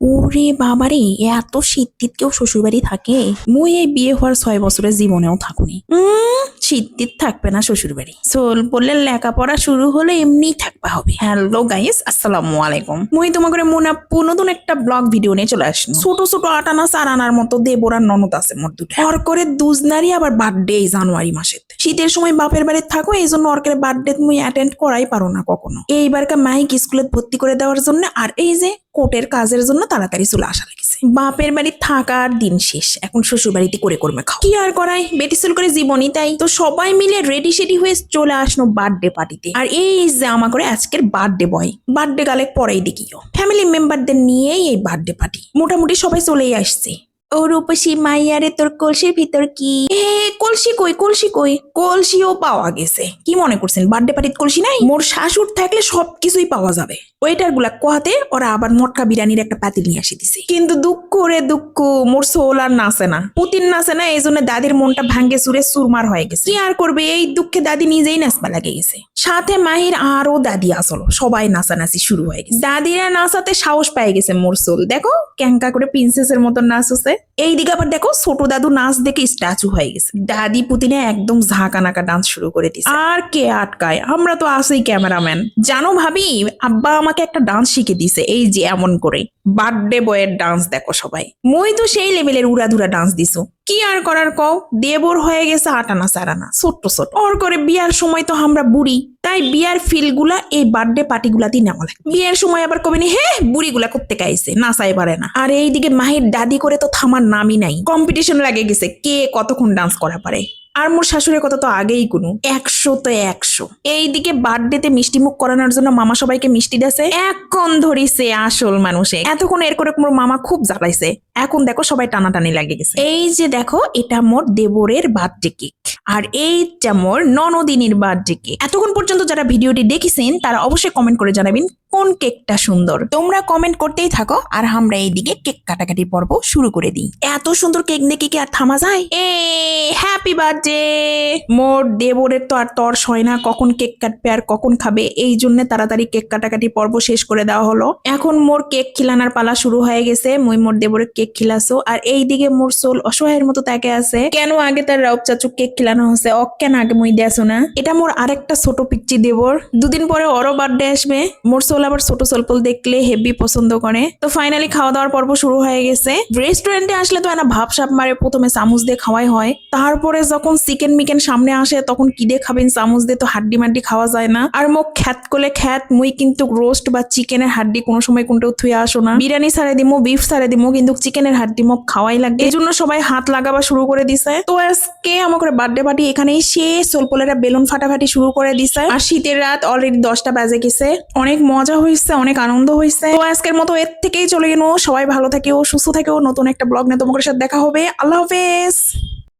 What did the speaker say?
ওরে বাবারে এত শীত কেউ শ্বশুর বাড়ি থাকে? মুই এই বিয়ে হওয়ার ছয় বছরের জীবনেও থাকুনি। শীত থাকবে না শ্বশুর বাড়ি সোল পড়লে লেখাপড়া শুরু হলে এমনিই থাকবা হবে। হ্যালো গাইস আসসালামু আলাইকুম। মুই তোমাকে মনে নতুন একটা ব্লগ ভিডিও নিয়ে চলে আসলো ছোট ছোট আটানা চারানার মতো দেবরার ননদ আছে মোর দুটো। অর করে দুজনারই আবার বার্থডে জানুয়ারি মাসে শীতের সময় বাপের বাড়ি থাকো, এই জন্য অর্কের বার্থডে তুমি অ্যাটেন্ড করাই পারো না কখনো। এইবারকা মাইক স্কুলে ভর্তি করে দেওয়ার জন্য আর এই যে কোর্টের কাজের জন্য তাড়াতাড়ি চলে আসা লেগেছে। বাপের বাড়ি থাকার দিন শেষ, এখন শ্বশুর বাড়িতে করে করবে খাও। কি আর করাই, বেটি সেল করে জীবনই তাই। তো সবাই মিলে রেডি সেডি হয়ে চলে আসলো বার্থডে পার্টিতে আর এই যে আমা করে আজকের বার্থডে বয় বার্থডে গালে পরেই দেখিও ফ্যামিলি মেম্বারদের নিয়েই এই বার্থডে পার্টি মোটামুটি সবাই চলেই আসছে। ও রূপসী মাইয়ারে তোর কলসির ভিতর কি? কলসি কই কলসি কই? কলসিও পাওয়া গেছে। কি মনে করছেন? বার্থডে পার্টির কলসি নাই? মোর শাশুর থাকলে সবকিছুই পাওয়া যাবে। ওয়েটারগুলা কোয়াতে ওরা আবার মটকা বিরিয়ানির একটা পাতিল নিয়ে আসি দিছে। কিন্তু দুঃখ রে দুঃখ মোর সোল আর নাচে না। পুতিন নাচে না এই জন্য দাদির মনটা ভাঙ্গে সুরে সুরমার হয়ে গেছে। কি আর করবে? এই দুঃখে দাদি নিজেই নাচবা লাগে গেছে। সাথে মাহির আরও দাদি আসলো। সবাই নাচানাচি শুরু হয়ে গেছে। দাদিরা নাচাতে সাহস পেয়ে গেছে মোর সোল দেখো ক্যাঙ্কা করে প্রিন্সেসের মতন নাচছে এই দিকে আবার দেখো ছোট দাদু নাচ দেখে স্ট্যাচু হয়ে গেছে। দাদি পুতিনে একদম ঝাঁকানাকা ডান্স শুরু করে দিছে। আর কে আটকায়? আমরা তো আসেই ক্যামেরাম্যান। জানো ভাবি, আব্বা আমাকে একটা ডান্স শিখে দিছে, এই যে এমন করে। বার্থডে বয়ের ডান্স দেখো সবাই। মই তো সেই লেভেলের উড়াধুরা ডান্স দিছো। কি আর করার কও? দেবর হয়ে গেছে আটানা সারানা ছোট্ট ছোট ওর করে বিয়ার সময় তো আমরা বুড়ি, তাই বিয়ার ফিলগুলা এই বার্থডে পার্টি গুলাতেই নেওয়া লাগে বিয়ের সময় আবার কবে হে বুড়ি গুলা করতে গাইছে নাচাই পারে না। আর এইদিকে মাহির দাদি করে তো থামার নামই নাই। কম্পিটিশন লাগে গেছে, কে কতক্ষণ ডান্স করা পারে। আর মোর শাশুড়ির কথা তো আগেই কোনো। একশো তো একশো। এইদিকে বার্থডেতে মিষ্টি মুখ করানোর জন্য মামা সবাইকে মিষ্টি দেছে এখন ধরিছে আসল মানুষে। এতক্ষণ এর করে মোর মামা খুব জ্বালাইছে। এখন দেখো সবাই টানাটানি লাগে গেছে। এই যে দেখো, এটা মোর দেবরের বার্থডে কেক। আর এইটা মোর ননদিনীর বার্থডে কেক এতক্ষণ পর্যন্ত যারা ভিডিওটি দেখেছেন, তারা অবশ্যই কমেন্ট করে জানাবেন কোন কেকটা সুন্দর। তোমরা কমেন্ট করতেই থাকো, আর আমরা এইদিকে কেক কাটাকাটি পর্ব শুরু করে দিই। এত সুন্দর কেক দেখে কি আর থামা যায়? এ হ্যাপি বার্থডে মোর দেবরের তো আর তর সয় না, কখন কেক কাটবে আর কখন খাবে, এই জন্য তাড়াতাড়ি কেক কাটাকাটি পর্ব শেষ করে দেওয়া হলো। এখন মোর কেক খিলানার পালা শুরু হয়ে গেছে, মই মোর দেবরের কেক খিলাছো আর এইদিকে মোর সোল অসহায়ের মতো তাকে আছে। কেন আগে তার রাউপ চাচু কেক খিলানো হচ্ছে অক কেন আগে মই দেছো না। এটা মোর আরেকটা ছোট পিকচি দেবর। দুদিন পরে ওরও বার্থডে আসবে। মোর সোল আবার ছোট সোলপল দেখলে হেভি পছন্দ করে। তো ফাইনালি খাওয়া দাওয়ার পর্ব শুরু হয়ে গেছে। রেস্টুরেন্টে আসলে তো একটা ভাব সাপ মারে, প্রথমে চামচ দিয়ে খাওয়াই হয়। তারপরে যখন চিকেন মিকেন সামনে আসে, তখন কি দিয়ে খাবেন চামচ দিয়ে তো হাড্ডি মাড্ডি খাওয়া যায় না। আর মোক খ্যাত করলে খ্যাত, মুই কিন্তু রোস্ট বা চিকেনের হাড্ডি কোনো সময় কোনটাও থুয়ে আসো না। বিরিয়ানি ছাড়ে দিমো বিফ ছাড়ে দিমো, কিন্তু চিকেনের হাড্ডি মোক খাওয়াই লাগে। এই জন্য সবাই হাত লাগাবা শুরু করে দিছে। তো আজকে আমাকে বার্থডে পার্টি এখানেই শেষ। সোলপোলেরা বেলুন ফাটাফাটি শুরু করে দিছে। আর শীতের রাত অলরেডি দশটা বাজে গেছে। অনেক মজা হয়েছে, অনেক আনন্দ হয়েছে। তো আজকের মতো এর থেকেই চলে গেল। সবাই ভালো থাকেও, সুস্থ থাকেও নতুন একটা ব্লগ নিয়ে তোমাদের সাথে দেখা হবে। আল্লাহ হাফেজ।